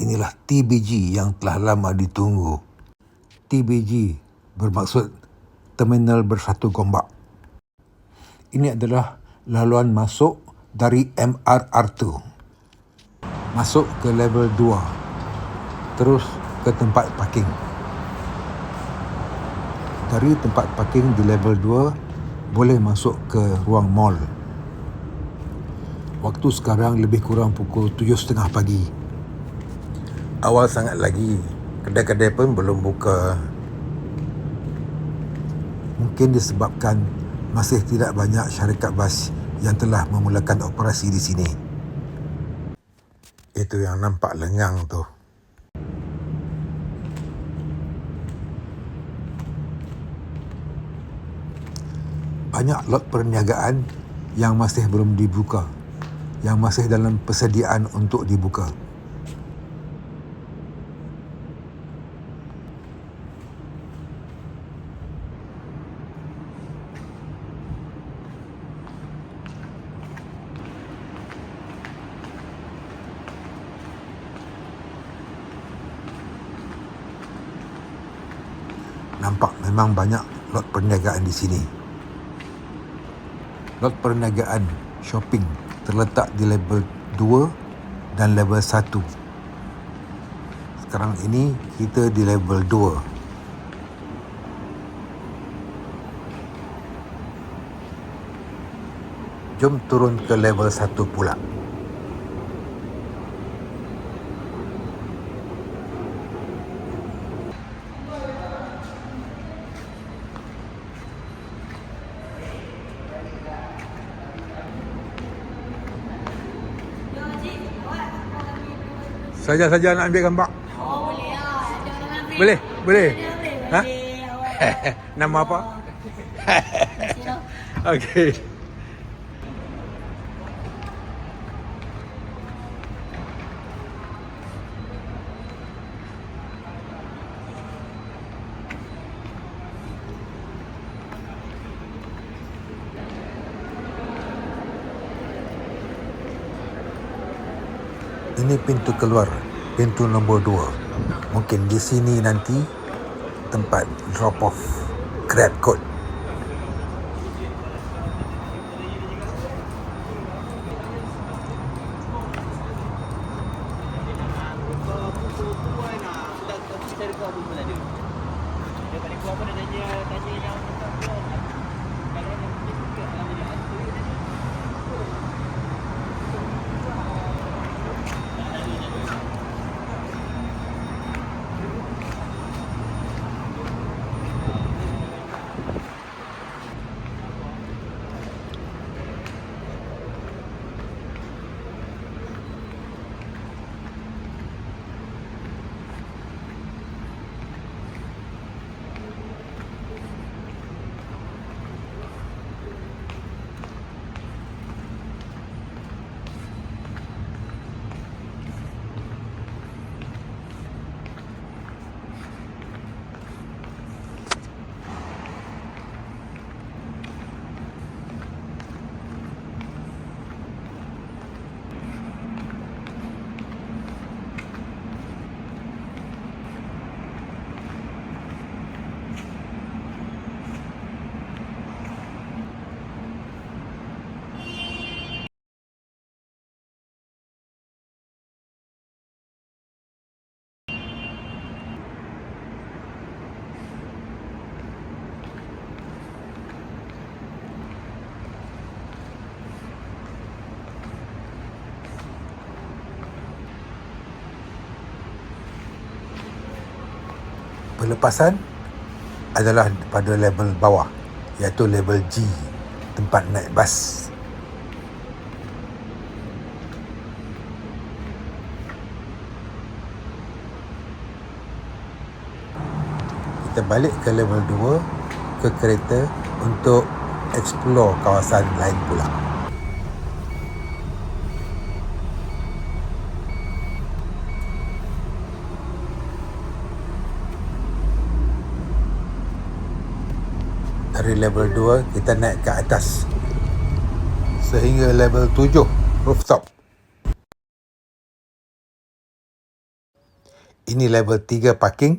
inilah TBG yang telah lama ditunggu. TBG bermaksud Terminal Bersatu Gombak. Ini adalah laluan masuk dari MRR2. Masuk ke level 2. Terus ke tempat parking. Dari tempat parking di level 2 boleh masuk ke ruang mall. Waktu sekarang lebih kurang pukul 7.30 pagi. Awal sangat lagi. Kedai-kedai pun belum buka. Mungkin disebabkan masih tidak banyak syarikat bas yang telah memulakan operasi di sini. Itu yang nampak lengang tu. Banyak lot perniagaan yang masih belum dibuka. Yang masih dalam persediaan untuk dibuka. Nampak memang banyak lot perniagaan di sini. Lot perniagaan shopping terletak di level 2 dan level 1. Sekarang ini kita di level 2. Jom turun ke level 1 pula. Saja-saja nak ambil gambar. Oh boleh lah. Boleh? Boleh? Boleh, Ha? Nama apa? Okey. Ini pintu keluar, pintu nombor dua. Mungkin di sini nanti tempat drop off grab code. Pelepasan adalah pada level bawah iaitu level G tempat naik bas. Kita balik ke level 2 ke kereta untuk explore kawasan lain pula. Dari level 2 kita naik ke atas sehingga level 7 rooftop Ini level 3 parking.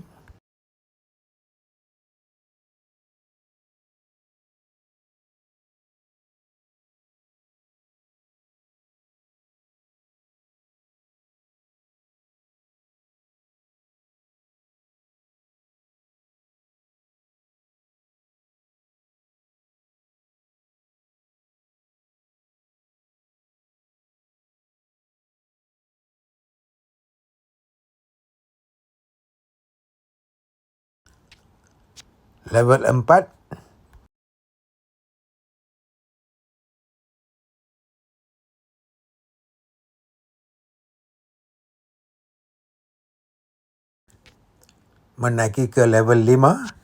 Level 4 menaiki ke level 5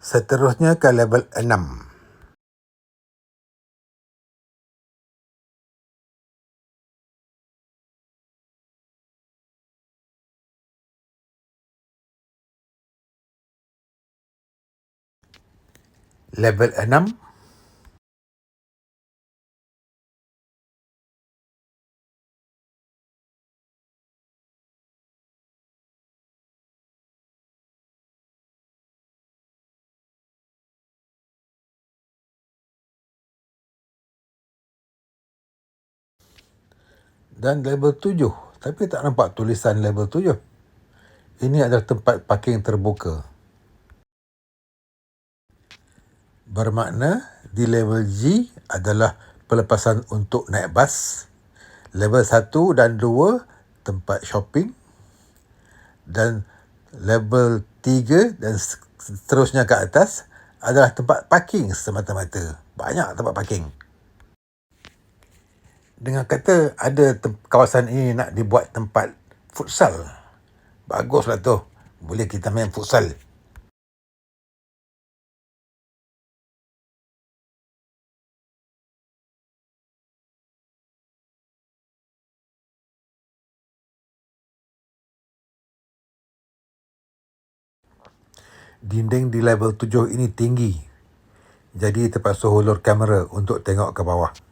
Seterusnya ke level 6. Level 6 dan level 7 tapi tak nampak tulisan level 7. Ini adalah tempat parking terbuka. Bermakna di level G adalah pelepasan untuk naik bas. Level 1 dan 2 tempat shopping. Dan level 3 dan seterusnya ke atas adalah tempat parking semata-mata. Banyak tempat parking. Dengan kata ada kawasan ini nak dibuat tempat futsal. Baguslah tu. Boleh kita main futsal. Dinding di level 7 ini tinggi. Jadi terpaksa hulur kamera untuk tengok ke bawah.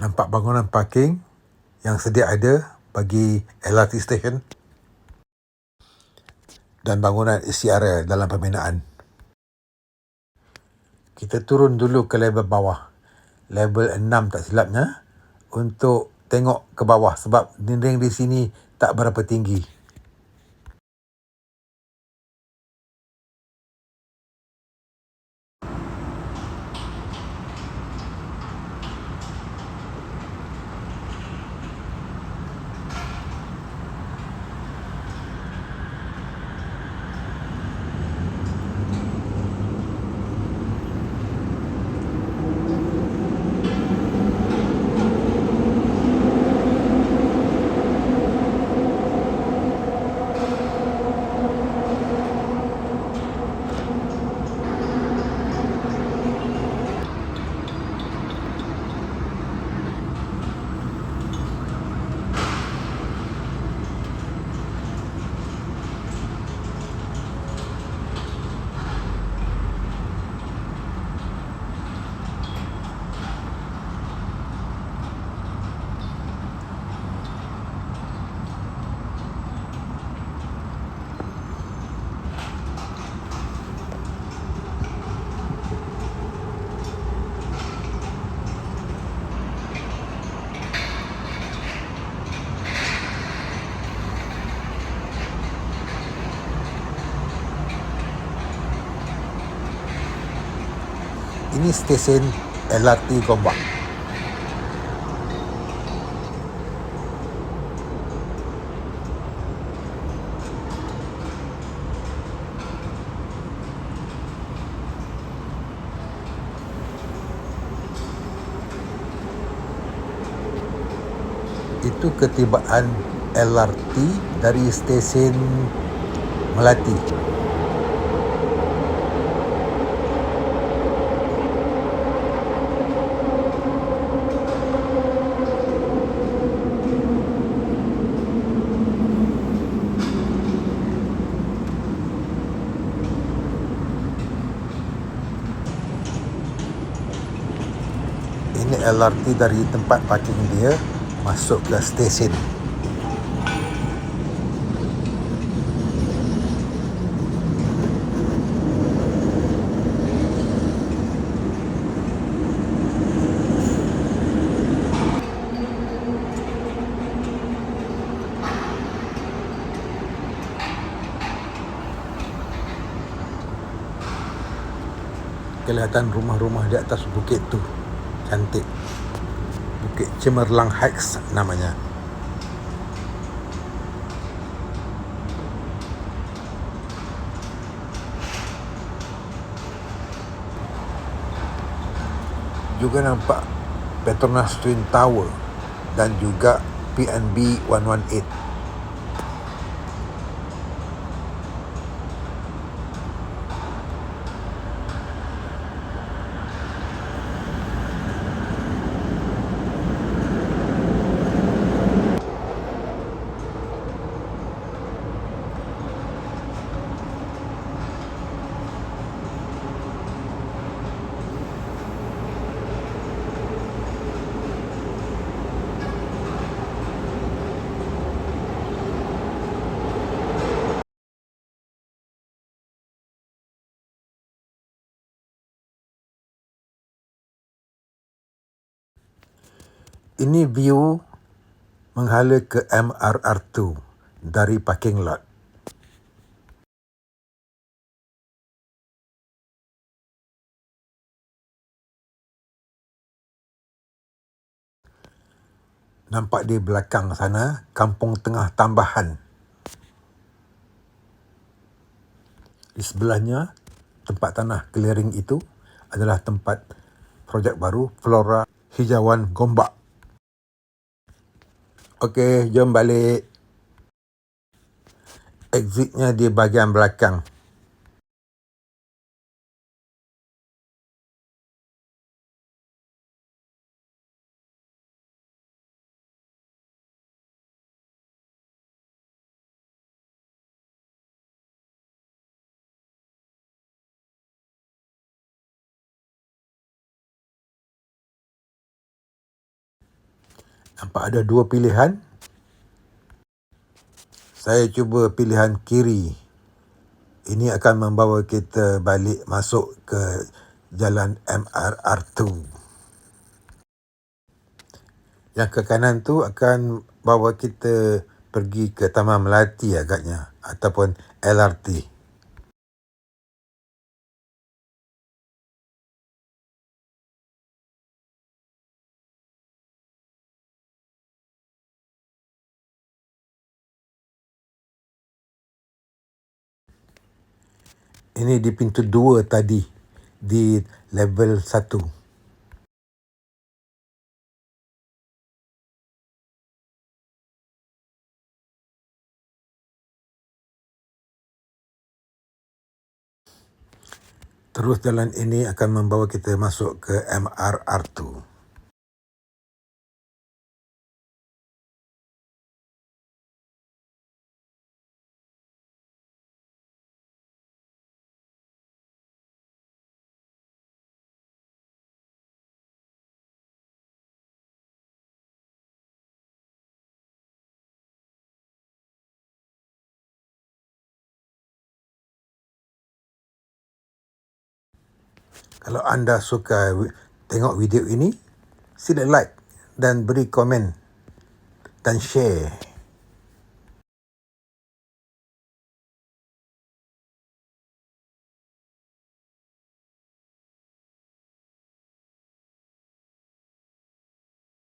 Nampak bangunan parking yang sedia ada bagi LRT station dan bangunan area dalam pembinaan. Kita turun dulu ke level bawah. Level 6 tak silapnya untuk tengok ke bawah sebab dinding di sini tak berapa tinggi. Ini stesen LRT Gombak. Itu ketibaan LRT dari stesen Melati. LRT dari tempat parking dia masuk ke stesen. Kelihatan rumah-rumah di atas bukit tu. Cantik. Bukit Cemerlang Heights namanya. Juga nampak Petronas Twin Tower dan juga PNB 118. Ini view menghala ke MRR2 dari parking lot. Nampak di belakang sana kampung tengah tambahan. Di sebelahnya tempat tanah clearing itu adalah tempat projek baru Flora Hijauan Gombak. Okey, jom balik. Exitnya di bahagian belakang. Nampak ada dua pilihan. Saya cuba pilihan kiri. Ini akan membawa kita balik masuk ke jalan MRR2. Yang ke kanan tu akan bawa kita pergi ke Taman Melati agaknya ataupun LRT. Ini di pintu dua tadi di level satu. Terus jalan ini akan membawa kita masuk ke MRR2. Kalau anda suka tengok video ini, sila like dan beri komen dan share.